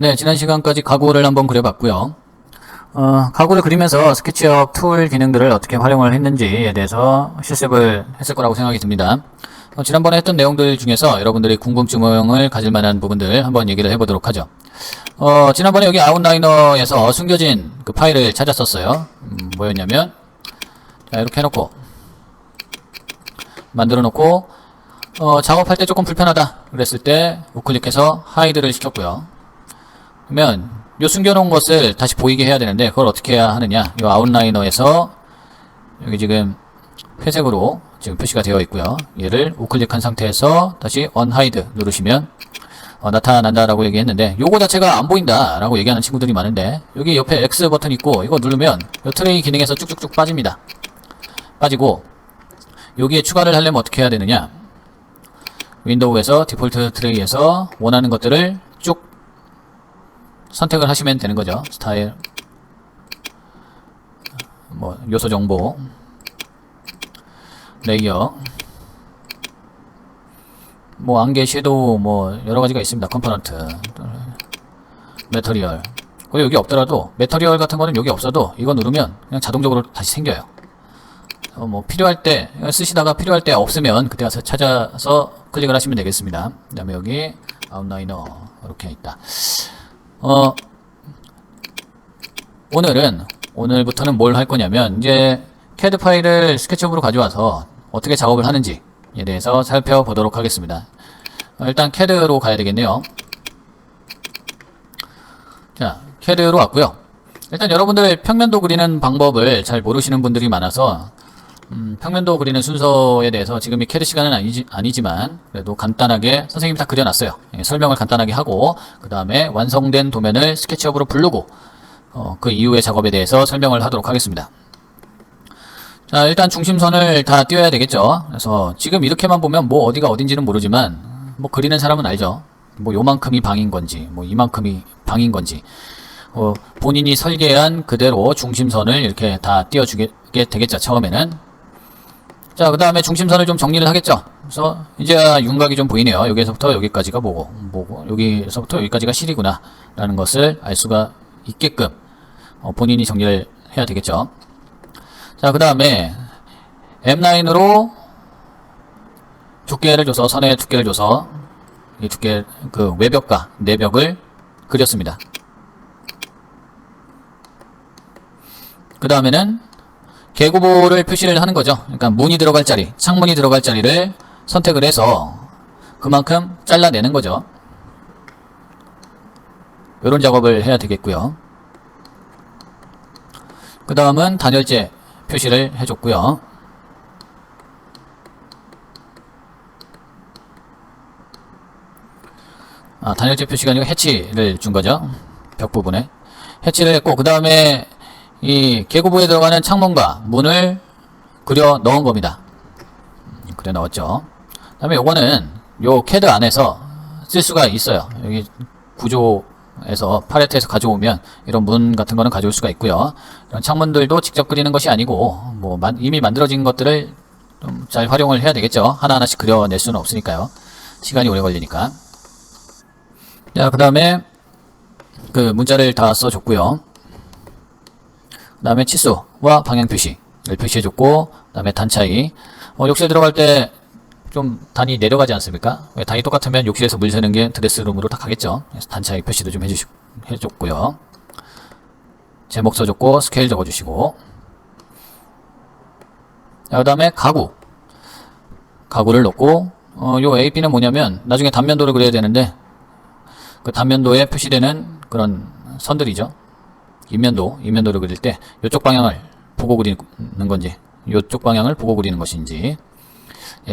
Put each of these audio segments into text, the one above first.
네, 지난 시간까지 가구를 한번 그려봤고요. 어, 가구를 그리면서 스케치업 툴 기능들을 어떻게 활용을 했는지에 대해서 실습을 했을 거라고 생각이 듭니다. 어, 지난번에 했던 내용들 중에서 여러분들이 궁금증을 가질 만한 부분들 한번 얘기를 해보도록 하죠. 어, 지난번에 여기 아웃라이너에서 숨겨진 그 파일을 찾았었어요. 음, 뭐였냐면, 자, 이렇게 해놓고, 만들어 놓고, 어, 작업할 때 조금 불편하다. 그랬을 때, 우클릭해서 하이드를 시켰고요. 그러면, 요 숨겨놓은 것을 다시 보이게 해야 되는데, 그걸 어떻게 해야 하느냐. 요 아웃라이너에서, 여기 지금 회색으로 지금 표시가 되어 있고요. 얘를 우클릭한 상태에서 다시 언하이드 누르시면, 어, 나타난다라고 얘기했는데 요거 자체가 안 보인다라고 얘기하는 친구들이 많은데 여기 옆에 X 버튼 있고 이거 누르면 요 트레이 기능에서 쭉쭉쭉 빠집니다. 빠지고 여기에 추가를 하려면 어떻게 해야 되느냐 윈도우에서 디폴트 트레이에서 원하는 것들을 쭉 선택을 하시면 되는 거죠. 스타일 뭐 요소 정보 레이어 뭐 안개 섀도우 뭐 여러 가지가 있습니다. 컴포넌트 메터리얼 그리고 여기 없더라도 메터리얼 같은 거는 여기 없어도 이거 누르면 그냥 자동적으로 다시 생겨요. 어, 뭐 필요할 때 쓰시다가 필요할 때 없으면 그때 가서 찾아서 클릭을 하시면 되겠습니다. 그 다음에 여기 아웃라이너 이렇게 있다. 어 오늘은 오늘부터는 뭘 할 거냐면 이제 CAD 파일을 스케치업으로 가져와서 어떻게 작업을 하는지에 대해서 살펴보도록 하겠습니다. 어, 일단 CAD로 가야 되겠네요. 자, CAD로 왔고요. 일단 여러분들 평면도 그리는 방법을 잘 모르시는 분들이 많아서 음, 평면도 그리는 순서에 대해서 지금 이 CAD 시간은 아니지, 아니지 만 그래도 간단하게 선생님이 다 그려놨어요. 예, 설명을 간단하게 하고 그 다음에 완성된 도면을 스케치업으로 부르고 어, 그 이후의 작업에 대해서 설명을 하도록 하겠습니다. 자, 일단 중심선을 다 띄워야 되겠죠. 그래서 지금 이렇게만 보면 뭐 어디가 어딘지는 모르지만 뭐 그리는 사람은 알죠. 뭐 요만큼이 방인 건지, 뭐 이만큼이 방인 건지, 어, 본인이 설계한 그대로 중심선을 이렇게 다 띄워주게 되겠죠. 처음에는. 자, 그 다음에 중심선을 좀 정리를 하겠죠. 그래서 이제 윤곽이 좀 보이네요. 여기서부터 여기까지가 뭐고, 뭐고, 여기서부터 여기까지가 실이구나. 라는 것을 알 수가 있게끔 어, 본인이 정리를 해야 되겠죠. 자, 그 다음에 M9으로 두께를 줘서, 선의 두께를 줘서 이 두께, 그 외벽과 내벽을 그렸습니다. 그 다음에는 개구보를 표시를 하는 거죠. 그러니까 문이 들어갈 자리, 창문이 들어갈 자리를 선택을 해서 그만큼 잘라내는 거죠. 이런 작업을 해야 되겠고요. 그 다음은 단열재 표시를 해줬고요. 아, 단열재 표시가 아니고 해치를 준 거죠. 벽 부분에. 해치를 했고, 그 다음에 이 계고부에 들어가는 창문과 문을 그려 넣은 겁니다. 음, 그려 넣었죠. 그 다음에 요거는 요 캐드 안에서 쓸 수가 있어요. 여기 구조에서 팔레트에서 가져오면 이런 문 같은 거는 가져올 수가 있고요. 이런 창문들도 직접 그리는 것이 아니고 뭐 만- 이미 만들어진 것들을 좀 잘 활용을 해야 되겠죠. 하나하나씩 그려낼 수는 없으니까요. 시간이 오래 걸리니까. 자, 그 다음에 그 문자를 다 써줬고요. 그 다음에 치수와 방향 표시를 표시해줬고, 그 다음에 단 차이. 어, 욕실 들어갈 때 좀 단이 내려가지 않습니까? 왜 단이 똑같으면 욕실에서 물 새는 게 드레스룸으로 다 가겠죠. 그래서 단 차이 표시도 좀 해주시, 해줬고요. 제목 써줬고, 스케일 적어주시고. 자, 그 다음에 가구. 가구를 넣고, 어, 요 AP는 뭐냐면, 나중에 단면도를 그려야 되는데, 그 단면도에 표시되는 그런 선들이죠. 인면도, 인면도를 그릴 때 이쪽 방향을 보고 그리는 건지 이쪽 방향을 보고 그리는 것인지에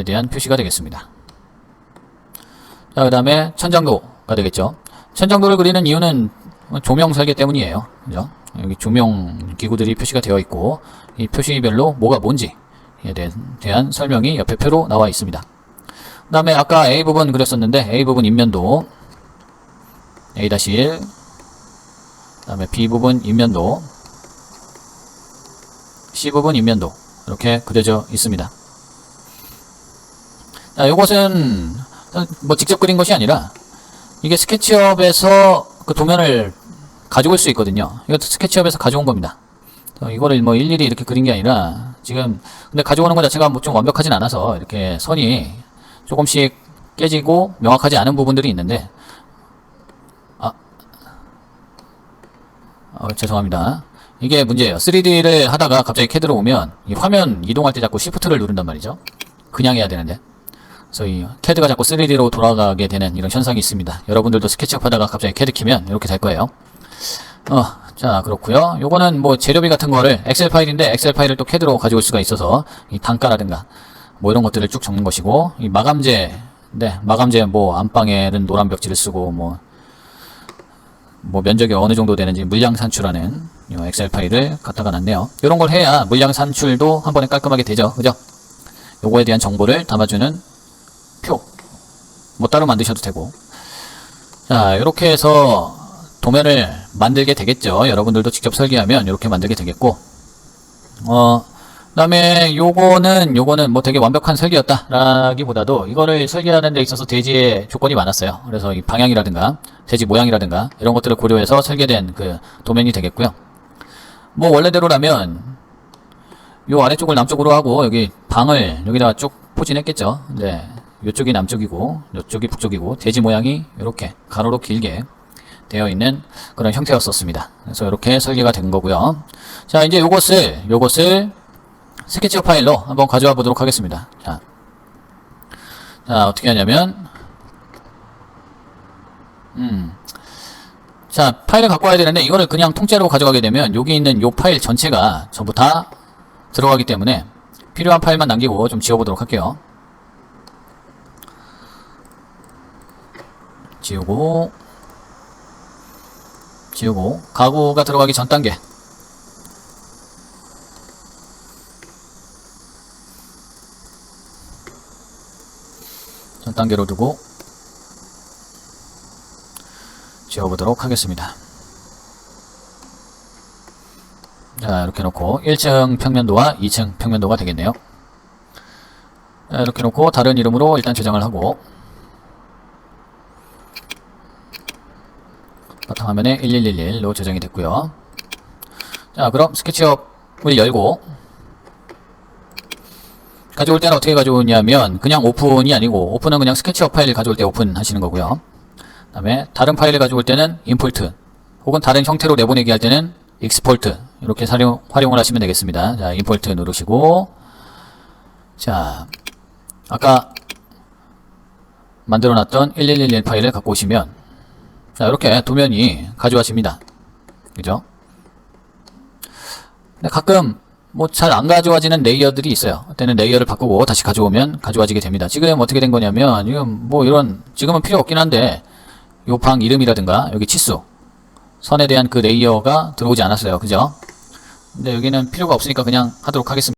대한 표시가 되겠습니다. 자, 그 다음에 천장도가 되겠죠. 천장도를 그리는 이유는 조명 설계 때문이에요. 그죠? 여기 조명 기구들이 표시가 되어 있고 이 표시별로 뭐가 뭔지에 대한, 설명이 옆에 표로 나와 있습니다. 그 다음에 아까 A 부분 그렸었는데 A 부분 인면도 A-1 다음에 B 부분 인면도 C 부분 인면도 이렇게 그려져 있습니다. 자, 요것은 뭐 직접 그린 것이 아니라 이게 스케치업에서 그 도면을 가져올 수 있거든요. 이것도 스케치업에서 가져온 겁니다. 어, 이거를 뭐 일일이 이렇게 그린 게 아니라 지금 근데 가져오는 것 자체가 뭐 좀 완벽하진 않아서 이렇게 선이 조금씩 깨지고 명확하지 않은 부분들이 있는데 어, 죄송합니다. 이게 문제예요. 3D를 하다가 갑자기 캐드로 오면 이 화면 이동할 때 자꾸 Shift를 누른단 말이죠. 그냥 해야 되는데. 그래서 이 캐드가 자꾸 3D로 돌아가게 되는 이런 현상이 있습니다. 여러분들도 스케치업 하다가 갑자기 캐드 키면 이렇게 될 거예요. 어, 자, 그렇고요 요거는 뭐 재료비 같은 거를 엑셀 파일인데 엑셀 파일을 또 캐드로 가져올 수가 있어서 이 단가라든가 뭐 이런 것들을 쭉 적는 것이고 이 마감재 네, 마감재 뭐 안방에는 노란 벽지를 쓰고 뭐 뭐 면적이 어느 정도 되는지 물량 산출하는 이 엑셀 파일을 갖다가 놨네요. 이런 걸 해야 물량 산출도 한 번에 깔끔하게 되죠. 그죠? 요거에 대한 정보를 담아주는 표. 뭐 따로 만드셔도 되고. 자, 이렇게 해서 도면을 만들게 되겠죠. 여러분들도 직접 설계하면 이렇게 만들게 되겠고. 어, 그 다음에 요거는 요거는 뭐 되게 완벽한 설계였다라기보다도 이거를 설계하는 데 있어서 대지의 조건이 많았어요. 그래서 이 방향이라든가 대지 모양이라든가 이런 것들을 고려해서 설계된 그 도면이 되겠고요. 뭐 원래대로라면 요 아래쪽을 남쪽으로 하고 여기 방을 여기다가 쭉 포진했겠죠. 네. 요쪽이 남쪽이고 요쪽이 북쪽이고 대지 모양이 이렇게 가로로 길게 되어 있는 그런 형태였었습니다. 그래서 이렇게 설계가 된 거고요. 자, 이제 요것을 요것을 스케치업 파일로 한번 가져와 보도록 하겠습니다. 자, 자 어떻게 하냐면, 음, 자 파일을 갖고 와야 되는데 이거를 그냥 통째로 가져가게 되면 여기 있는 요 파일 전체가 전부 다 들어가기 때문에 필요한 파일만 남기고 좀 지워보도록 할게요. 지우고 지우고 가구가 들어가기 전 단계 단계로 두고 지워보도록 하겠습니다. 자, 이렇게 놓고 1층 평면도와 2층 평면도가 되겠네요. 자, 이렇게 놓고 다른 이름으로 일단 저장을 하고 바탕화면에 1111로 저장이 됐고요. 자, 그럼 스케치업을 열고 가져올 때는 어떻게 가져오냐면 그냥 오픈이 아니고 오픈은 그냥 스케치업 파일 가져올 때 오픈 하시는 거고요. 그 다음에 다른 파일을 가져올 때는 임포트 혹은 다른 형태로 내보내기 할 때는 익스포트 이렇게 사용, 활용을 하시면 되겠습니다. 자, 임포트 누르시고 자, 아까 만들어 놨던 1111 파일을 갖고 오시면 자, 이렇게 도면이 가져와집니다. 그죠? 근데 가끔 뭐 잘 안 가져와지는 레이어들이 있어요. 그때는 레이어를 바꾸고 다시 가져오면 가져와지게 됩니다. 지금 어떻게 된 거냐면 지금 뭐 이런 지금은 필요 없긴 한데 요 방 이름이라든가 여기 치수 선에 대한 그 레이어가 들어오지 않았어요. 그죠? 근데 여기는 필요가 없으니까 그냥 하도록 하겠습니다.